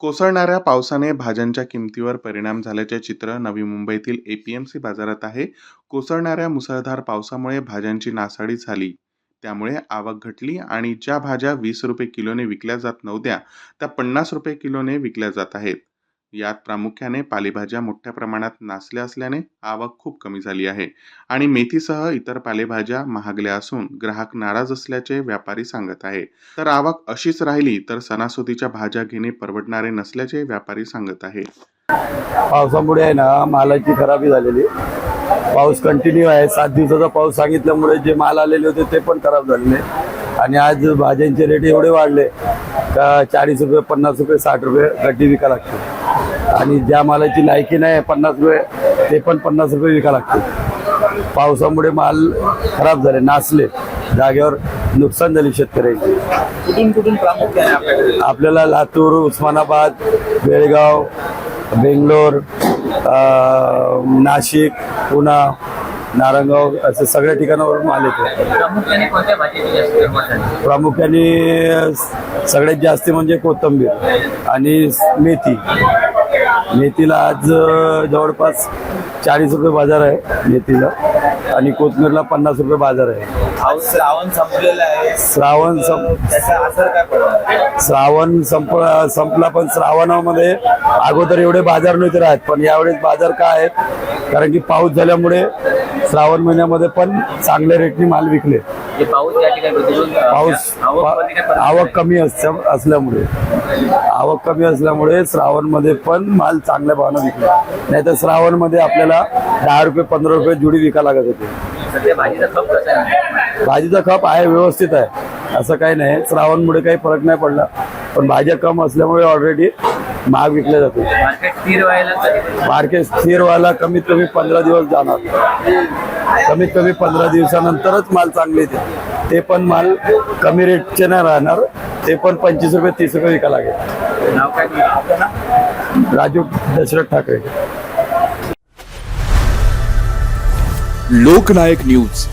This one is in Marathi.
कोसळणाऱ्या पावसाने भाज्यांच्या किमतीवर परिणाम झाल्याचे चित्र नवी मुंबईतील एपीएमसी बाजारात आहे. कोसळणाऱ्या मुसळधार पावसामुळे भाज्यांची नासाडी झाली. त्यामुळे आवक घटली आणि ज्या भाज्या वीस रुपये किलोने विकल्या जात नव्हत्या त्या पन्नास रुपये किलोने विकल्या जात आहेत. यात प्रामुख्याने पालेभाज्या मोठ्या प्रमाणात नासल्या असल्याने आवक खूप कमी झाली आहे. आणि मेथीसह इतर पालेभाज्या महागल्या असून ग्राहक नाराज असल्याचे व्यापारी सांगत आहे. तर आवक अशीच राहिली तर सणासुदीच्या भाज्या घेणे परवडणारे नसल्याचे व्यापारी सांगत आहे. पावसामुळे आहे ना मालाची खराबी झालेली पाऊस कंटिन्यू आहे. सात दिवसाचा पाऊस सांगितल्यामुळे जे माल आलेले होते ते पण खराब झालेले आणि आज भाज्यांचे रेट एवढे वाढले का चाळीस रुपये पन्नास रुपये साठ रुपये गड्डी विका लागते. आणि ज्या मालाची लायकी नाही पन्नास रुपये ते पण पन्नास रुपये विका लागते पावसामुळे माल खराब झाले नासले. जागेवर नुकसान झाले शेतकऱ्यांची. कुठून कुठून प्रामुख्याने आपल्याकडे? आपल्याला लातूर उस्मानाबाद बेळगाव बेंगलोर नाशिक पुणा नारायणगाव असे सगळ्या ठिकाणावरून माल येतो. प्रामुख्याने सगळ्यात जास्त म्हणजे कोथंबीर आणि मेथी. मेथीला आज जवळपास चाळीस रुपये बाजार आहे मेथीला. आणि कोथमीरला पन्नास रुपये बाजार आहे. श्रावण संपलेला आहे. श्रावण संप त्याचा असर काय पडणार श्रावण संप संपला पण श्रावणामध्ये अगोदर एवढे बाजार नव्हते राहत पण यावेळेस बाजार काय आहेत? कारण की पाऊस झाल्यामुळे श्रावण महिन्यामध्ये पण चांगल्या रेटनी माल विकले. पाऊस या ठिकाणी प्रतिकूल पाऊस आवकमध्ये काय परिणाम आवक कमी असल्या असल्यामुळे. आवक कमी असल्यामुळे श्रावणमध्ये पण माल चांगल्या भावानं विकला. नाही तर श्रावणमध्ये आपल्याला दहा रुपये पंधरा रुपये जुडी विका लागत होते? सध्या भाजीचा खप कसा आहे? भाजीचा खप आहे व्यवस्थित आहे. असं काही नाही. श्रावणमुळे काही फरक नाही पडला. पण भाज्या कम असल्यामुळे ऑलरेडी महाग विकल्या जाते. मार्केट स्थिर व्हायला कधी मार्केट स्थिर व्हायला कमीत कमी पंधरा दिवस जाणार. कमीत कमी पंधरा दिवसानंतरच माल चांगले येते ते पण माल कमी रेटचे नाही राहणार. ते पण पंचवीस रुपये तीस रुपये विका लागेल. नाव काय तुमचं? आपलं नाव? राजू दशरथ ठाकरे. लोकनायक न्यूज.